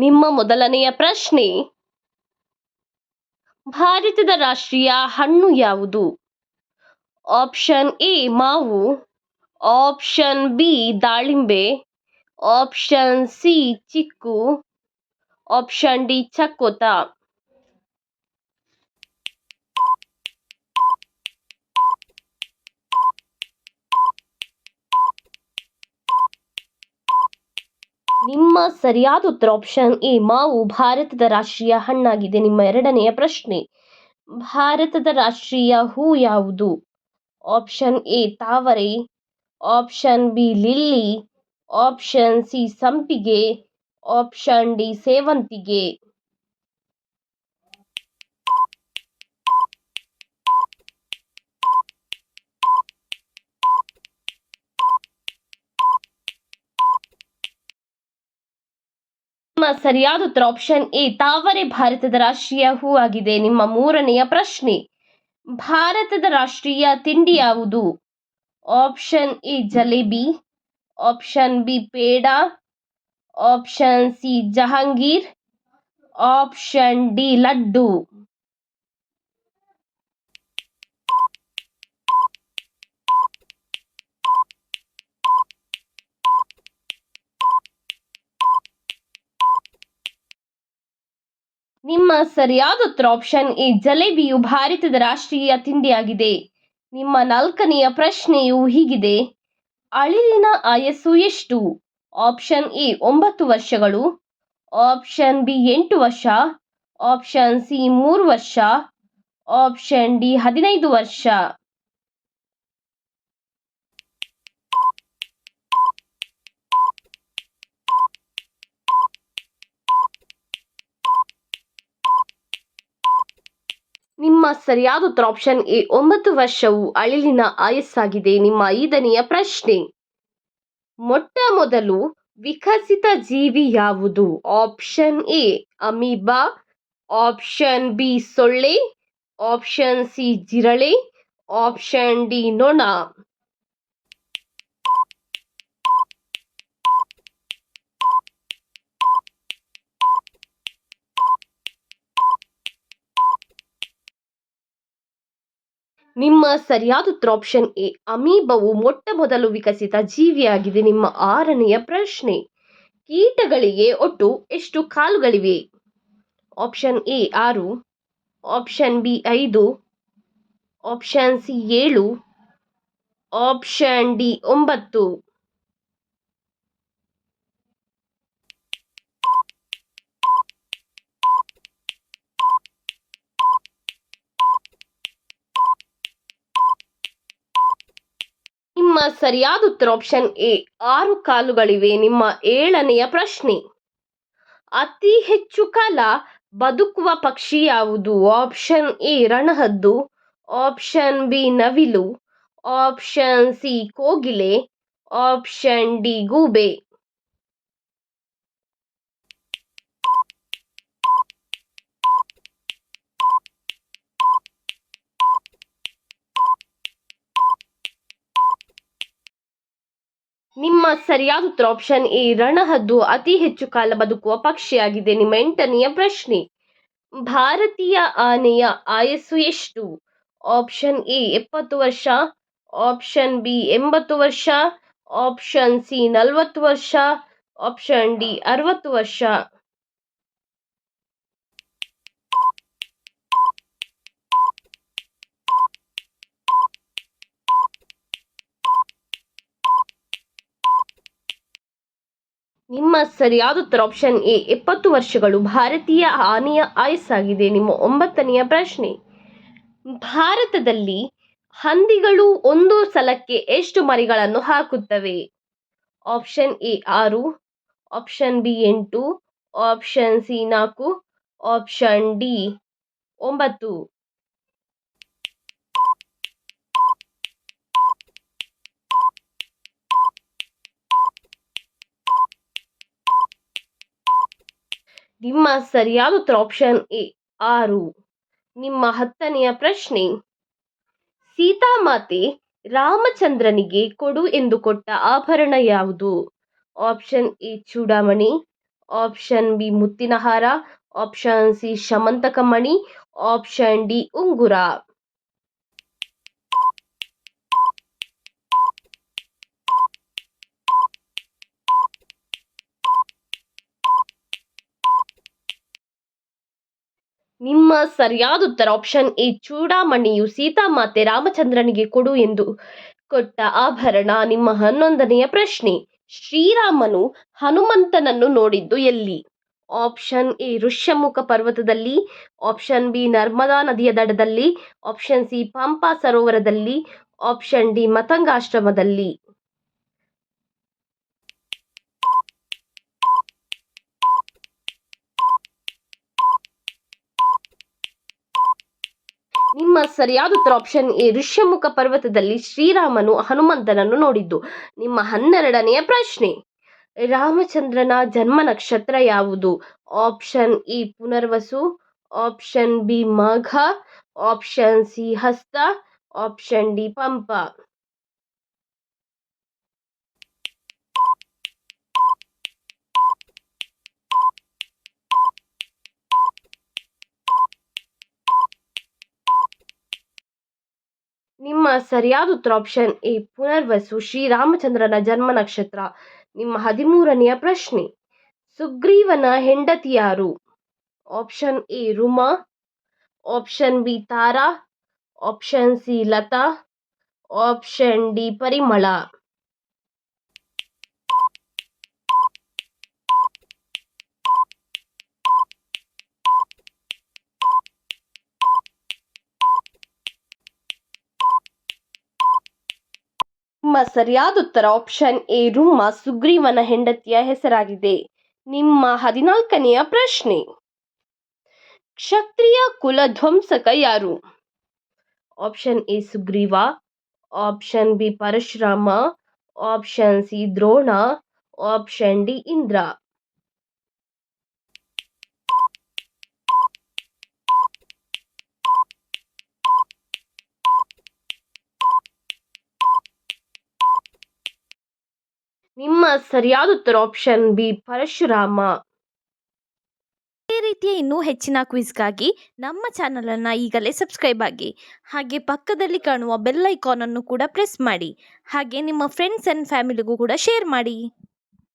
ನಿಮ್ಮ ಮೊದಲನೆಯ ಪ್ರಶ್ನೆ. ಭಾರತದ ರಾಷ್ಟ್ರೀಯ ಹಣ್ಣು ಯಾವುದು? ಆಪ್ಷನ್ ಎ ಮಾವು, ಆಪ್ಷನ್ ಬಿ ದಾಳಿಂಬೆ, ಆಪ್ಷನ್ ಸಿ ಚಿಕ್ಕು, ಆಪ್ಷನ್ ಡಿ ಚಕ್ಕೋತ. ನಿಮ್ಮ ಸರಿಯಾದ ಉತ್ತರ ಆಪ್ಷನ್ ಎ, ಮಾವು ಭಾರತದ ರಾಷ್ಟ್ರೀಯ ಹಣ್ಣಾಗಿದೆ. ನಿಮ್ಮ ಎರಡನೆಯ ಪ್ರಶ್ನೆ, ಭಾರತದ ರಾಷ್ಟ್ರೀಯ ಹೂ ಯಾವುದು? ಆಪ್ಷನ್ ಎ, ತಾವರೆ option B, lily option C, ಸಂಪಿಗೆ ಆಪ್ಷನ್ ಡಿ, ಸೇವಂತಿಗೆ. ನಿಮ್ಮ ಸರಿಯಾದ ಉತ್ತರ ಆಪ್ಷನ್ ಎ. ತಾವರೆ ಭಾರತದ ರಾಷ್ಟ್ರೀಯ ಹೂ ಆಗಿದೆ. ನಿಮ್ಮ ಮೂರನೆಯ ಪ್ರಶ್ನೆ. ಭಾರತದ ರಾಷ್ಟ್ರೀಯ ತಿಂಡಿ ಯಾವುದು? Option A. Jalebi. Option B. Peda. Option C. Jahangir. Option D. Laddu. ನಿಮ್ಮ ಸರಿಯಾದ ಉತ್ತರ ಆಪ್ಷನ್ ಎ ಜಲೇಬಿಯು ಭಾರತದ ರಾಷ್ಟ್ರೀಯ ತಿಂಡಿಯಾಗಿದೆ. ನಿಮ್ಮ ನಾಲ್ಕನೆಯ ಪ್ರಶ್ನೆಯು ಹೀಗಿದೆ. ಅಳಿಲಿನ ಆಯಸ್ಸು ಎಷ್ಟು? ಆಪ್ಷನ್ ಎ ಒಂಬತ್ತು ವರ್ಷಗಳು. ಆಪ್ಷನ್ ಬಿ ಎಂಟು ವರ್ಷ. ಆಪ್ಷನ್ ಸಿ ಮೂರು ವರ್ಷ. ಆಪ್ಷನ್ ಡಿ ಹದಿನೈದು ವರ್ಷ. ನಿಮ್ಮ ಸರಿಯಾದ ಉತ್ತರ ಆಪ್ಷನ್ ಎ. ಒಂಬತ್ತು ವರ್ಷವು ಅಳಿಲಿನ ಆಯಸ್ಸಾಗಿದೆ. ನಿಮ್ಮ ಐದನೆಯ ಪ್ರಶ್ನೆ. ಮೊಟ್ಟ ಮೊದಲು ವಿಕಸಿತ ಜೀವಿ ಯಾವುದು? Option A. Amoeba. Option B. ಸೊಳ್ಳೆ. Option C. ಜಿರಳೆ. Option D. ನೊಣ. ನಿಮ್ಮ ಸರಿಯಾದ ಉತ್ತರ ಆಪ್ಷನ್ ಎ, ಅಮೀಬವು ಮೊಟ್ಟ ಮೊದಲು ವಿಕಸಿತ ಜೀವಿಯಾಗಿದೆ. ನಿಮ್ಮ ಆರನೆಯ ಪ್ರಶ್ನೆ, ಕೀಟಗಳಿಗೆ ಒಟ್ಟು ಎಷ್ಟು ಕಾಲುಗಳಿವೆ? ಆಪ್ಷನ್ ಎ, ಆರು. ಆಪ್ಷನ್ ಬಿ, ಐದು. ಆಪ್ಷನ್ ಸಿ, ಏಳು. ಆಪ್ಷನ್ ಡಿ, ಒಂಬತ್ತು. ಸರಿಯಾದ ಉತ್ತರ ಆಪ್ಷನ್ ಎ. ಆರು ಕಾಲುಗಳಿವೆ. ನಿಮ್ಮ ಏಳನೆಯ ಪ್ರಶ್ನೆ. ಅತಿ ಹೆಚ್ಚು ಕಾಲ ಬದುಕುವ ಪಕ್ಷಿ ಯಾವುದು? ಆಪ್ಷನ್ ಎ, ರಣಹದ್ದು. ಆಪ್ಷನ್ ಬಿ, ನವಿಲು. ಆಪ್ಷನ್ ಸಿ, ಕೋಗಿಲೆ. ಆಪ್ಷನ್ ಡಿ, ಗೂಬೆ. ನಿಮ್ಮ ಸರಿಯಾದ ಉತ್ತರ ಆಪ್ಷನ್ ಎ, ರಣಹದ್ದು ಅತಿ ಹೆಚ್ಚು ಕಾಲ ಬದುಕುವ ಪಕ್ಷಿಯಾಗಿದೆ. ನಿಮ್ಮ ಎಂಟನೆಯ ಪ್ರಶ್ನೆ, ಭಾರತೀಯ ಆನೆಯ ಆಯಸ್ಸು ಎಷ್ಟು? ಆಪ್ಷನ್ ಎ, ಎಪ್ಪತ್ತು ವರ್ಷ ಆಪ್ಷನ್ ಬಿ, ಎಂಬತ್ತು ವರ್ಷ ಆಪ್ಷನ್ ಸಿ, ನಲವತ್ತು ವರ್ಷ ಆಪ್ಷನ್ ಡಿ, ಅರವತ್ತು ವರ್ಷ. ನಿಮ್ಮ ಸರಿಯಾದ ಉತ್ತರ ಆಪ್ಷನ್ ಎ. ಎಪ್ಪತ್ತು ವರ್ಷಗಳು ಭಾರತೀಯ ಆನೆಯ ಆಗಿದೆ ನಿಮ್ಮ ಒಂಬತ್ತನೆಯ ಪ್ರಶ್ನೆ. ಭಾರತದಲ್ಲಿ ಹಂದಿಗಳು ಒಂದು ಸಲಕ್ಕೆ ಎಷ್ಟು ಮರಿಗಳನ್ನು ಹಾಕುತ್ತವೆ? ಆಪ್ಷನ್ ಎ ಆರು ಆಪ್ಷನ್ ಬಿ ಎಂಟು ಆಪ್ಷನ್ ಸಿ ನಾಲ್ಕು ಆಪ್ಷನ್ ಡಿ ಒಂಬತ್ತು. ನಿಮ್ಮ ಸರಿಯಾದ ಉತ್ತರ ಆಪ್ಷನ್ ಎ, ಆರು. ನಿಮ್ಮ ಹತ್ತನೆಯ ಪ್ರಶ್ನೆ. ಸೀತಾಮಾತೆ ರಾಮಚಂದ್ರನಿಗೆ ಕೊಡು ಎಂದು ಕೊಟ್ಟ ಆಭರಣ ಯಾವುದು? ಆಪ್ಷನ್ ಎ, ಚೂಡಾಮಣಿ. ಆಪ್ಷನ್ ಬಿ, ಮುತ್ತಿನಹಾರ. ಆಪ್ಷನ್ ಸಿ ಶಮಂತಕ ಮಣಿ ಆಪ್ಷನ್ ಡಿ, ಉಂಗುರ. ನಿಮ್ಮ ಸರಿಯಾದ ಉತ್ತರ ಆಪ್ಷನ್ ಎ ಚೂಡಾಮಣಿಯು ಸೀತಾಮಾತೆ ರಾಮಚಂದ್ರನಿಗೆ ಕೊಡು ಎಂದು ಕೊಟ್ಟ ಆಭರಣ ನಿಮ್ಮ ಹನ್ನೊಂದನೆಯ ಪ್ರಶ್ನೆ. ಶ್ರೀರಾಮನು ಹನುಮಂತನನ್ನು ನೋಡಿದ್ದು ಎಲ್ಲಿ? ಆಪ್ಷನ್ ಎ ಋಷ್ಯಮುಖ ಪರ್ವತದಲ್ಲಿ ಆಪ್ಷನ್ ಬಿ ನರ್ಮದಾ ನದಿಯ ದಡದಲ್ಲಿ ಆಪ್ಷನ್ ಸಿ ಪಂಪಾ ಸರೋವರದಲ್ಲಿ ಆಪ್ಷನ್ ಡಿ ಮತಂಗಾಶ್ರಮದಲ್ಲಿ. ನಿಮ್ಮ ಸರಿಯಾದ ಉತ್ತರ ಆಪ್ಷನ್ ಎ, ಋಷ್ಯಮುಖ ಪರ್ವತದಲ್ಲಿ ಶ್ರೀರಾಮನು ಹನುಮಂತನನ್ನು ನೋಡಿದ್ದು. ನಿಮ್ಮ ಹನ್ನೆರಡನೆಯ ಪ್ರಶ್ನೆ, ರಾಮಚಂದ್ರನ ಜನ್ಮ ನಕ್ಷತ್ರ ಯಾವುದು? Option E Punarvasu option B, ಮಾಘ ಆಪ್ಷನ್ ಸಿ, ಹಸ್ತ ಆಪ್ಷನ್ ಡಿ, ಪಂಪ ನಿಮ್ಮ ಸರಿಯಾದ ಉತ್ತರ ಆಪ್ಷನ್ ಎ, ಪುನರ್ವಸು ಶ್ರೀರಾಮಚಂದ್ರನ ಜನ್ಮ ನಕ್ಷತ್ರ. ನಿಮ್ಮ ಹದಿಮೂರನೆಯ ಪ್ರಶ್ನೆ. ಸುಗ್ರೀವನ ಹೆಂಡತಿ ಯಾರು? Option A, Ruma. Option B, Tara. Option C, Lata. Option D, Parimala. ನಿಮ್ಮ ಸರಿಯಾದ ಉತ್ತರ ಆಪ್ಷನ್ ಎ ರುಮ್ಮ ಸುಗ್ರೀವನ ಹೆಂಡತಿಯ ಹೆಸರಾಗಿದೆ. ನಿಮ್ಮ ಹದಿನಾಲ್ಕನೆಯ ಪ್ರಶ್ನೆ. ಕ್ಷತ್ರಿಯ ಕುಲ ಧ್ವಂಸಕ ಯಾರು? Option A Sugriva. Option B Parashurama. Option C Drona. Option D Indra ನಿಮ್ಮ ಸರಿಯಾದ ಉತ್ತರ ಆಪ್ಷನ್ ಬಿ ಪರಶುರಾಮ. ಈ ರೀತಿಯ ಇನ್ನೂ ಹೆಚ್ಚಿನ ಕ್ವಿಜ್ಗಾಗಿ ನಮ್ಮ ಚಾನಲನ್ನು ಈಗಲೇ ಸಬ್ಸ್ಕ್ರೈಬ್ ಆಗಿ, ಹಾಗೆ ಪಕ್ಕದಲ್ಲಿ ಕಾಣುವ ಬೆಲ್ ಐಕಾನನ್ನು ಕೂಡ ಪ್ರೆಸ್ ಮಾಡಿ, ಹಾಗೆ ನಿಮ್ಮ ಫ್ರೆಂಡ್ಸ್ ಆ್ಯಂಡ್ ಫ್ಯಾಮಿಲಿಗೂ ಕೂಡ ಶೇರ್ ಮಾಡಿ.